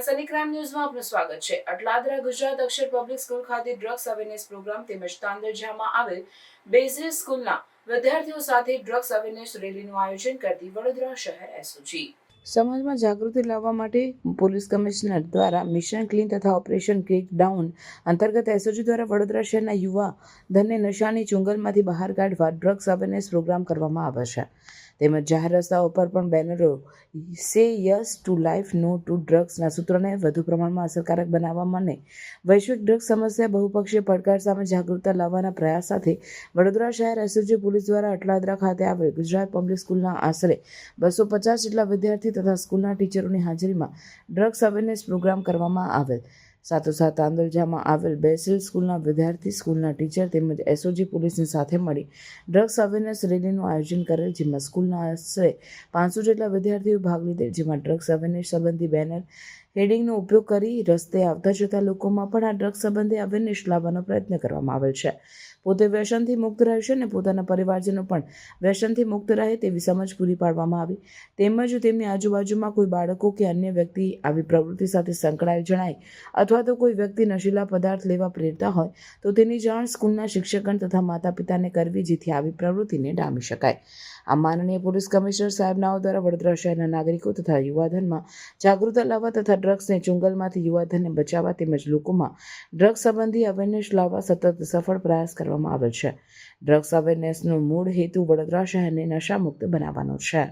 નમસ્કાર સની ક્રાઇમ ન્યૂઝમાં આપનું સ્વાગત છે. અટલાદરા ગુજરાત અક્ષર પબ્લિક સ્કૂલ ખાતે ડ્રગ્સ અવેરનેસ પ્રોગ્રામ તેમજ તાંદરજામાં આવેલ બેઝિલ સ્કૂલના વિદ્યાર્થીઓ સાથે ડ્રગ્સ અવેરનેસ રેલીનું આયોજન કરતી વડોદરા શહેર એસઓજી. સમાજમાં જાગૃતિ લાવવા માટે પોલીસ કમિશનર દ્વારા મિશન ક્લીન તથા ઓપરેશન કિક ડાઉન અંતર્ગત એસઓજી દ્વારા વડોદરા શહેરના યુવા ધનને નશાની ચુંગલમાંથી બહાર કાઢવા ડ્રગ્સ અવેરનેસ પ્રોગ્રામ કરવામાં આવશે તેમજ જાહેર રસ્તાઓ પર પણ બેનરો say yes to life, no to ડ્રગ્સના સૂત્રોને વધુ પ્રમાણમાં અસરકારક બનાવવા માટે વૈશ્વિક ડ્રગ્સ સમસ્યા બહુપક્ષીય પડકાર સામે જાગૃતતા લાવવાના પ્રયાસ સાથે વડોદરા શહેર એસઓજી પોલીસ દ્વારા અટલાદરા ખાતે આવેલ ગુજરાત પબ્લિક સ્કૂલના આશરે બસો પચાસ જેટલા વિદ્યાર્થી તથા સ્કૂલના ટીચરોની હાજરીમાં ડ્રગ્સ અવેરનેસ પ્રોગ્રામ કરવામાં આવેલ. સાથોસાથ આંદોલજામાં આવેલ બેસિલ સ્કૂલના વિદ્યાર્થી, સ્કૂલના ટીચર તેમજ એસઓજી પોલીસની સાથે મળી ડ્રગ્સ અવેરનેસ રેલીનું આયોજન કરેલ, જેમાં સ્કૂલના આશરે પાંચસો જેટલા વિદ્યાર્થીઓ ભાગ લીધેલ, જેમાં ડ્રગ્સ અવેરનેસ સંબંધી બેનર હેડિંગનો ઉપયોગ કરી રસ્તે આવતા જતા લોકોમાં પણ આ ડ્રગ્સ સંબંધે અવેરનેસ લાવવાનો પ્રયત્ન કરવામાં આવેલ છે. પોતે વ્યસનથી મુક્ત રહેશે અને પોતાના પરિવારજનો પણ વ્યસનથી મુક્ત રહે તેવી સમજ પૂરી પાડવામાં આવી. તેમજ તેમની આજુબાજુમાં કોઈ બાળકો કે અન્ય વ્યક્તિ આવી પ્રવૃત્તિ સાથે સંકળાયેલ જણાય અથવા તો કોઈ વ્યક્તિ નશીલા પદાર્થ લેવા પ્રેરતા હોય, તો તેની જાણ સ્કૂલના શિક્ષકગણ તથા માતા પિતાને કરવી જેથી આવી પ્રવૃત્તિને ડામી શકાય. આ માનનીય પોલીસ કમિશનર સાહેબનાઓ દ્વારા વડોદરા શહેરના નાગરિકો તથા યુવાધનમાં જાગૃતતા લાવવા તથા ડ્રગ્સને ચુંગલમાંથી યુવાધનને બચાવવા તેમજ લોકોમાં ડ્રગ્સ સંબંધી અવેરનેસ લાવવા સતત સફળ પ્રયાસ કરવામાં આવેલ છે. ડ્રગ્સ અવેરનેસનો મૂળ હેતુ વડોદરા શહેરને નશામુક્ત બનાવવાનો છે.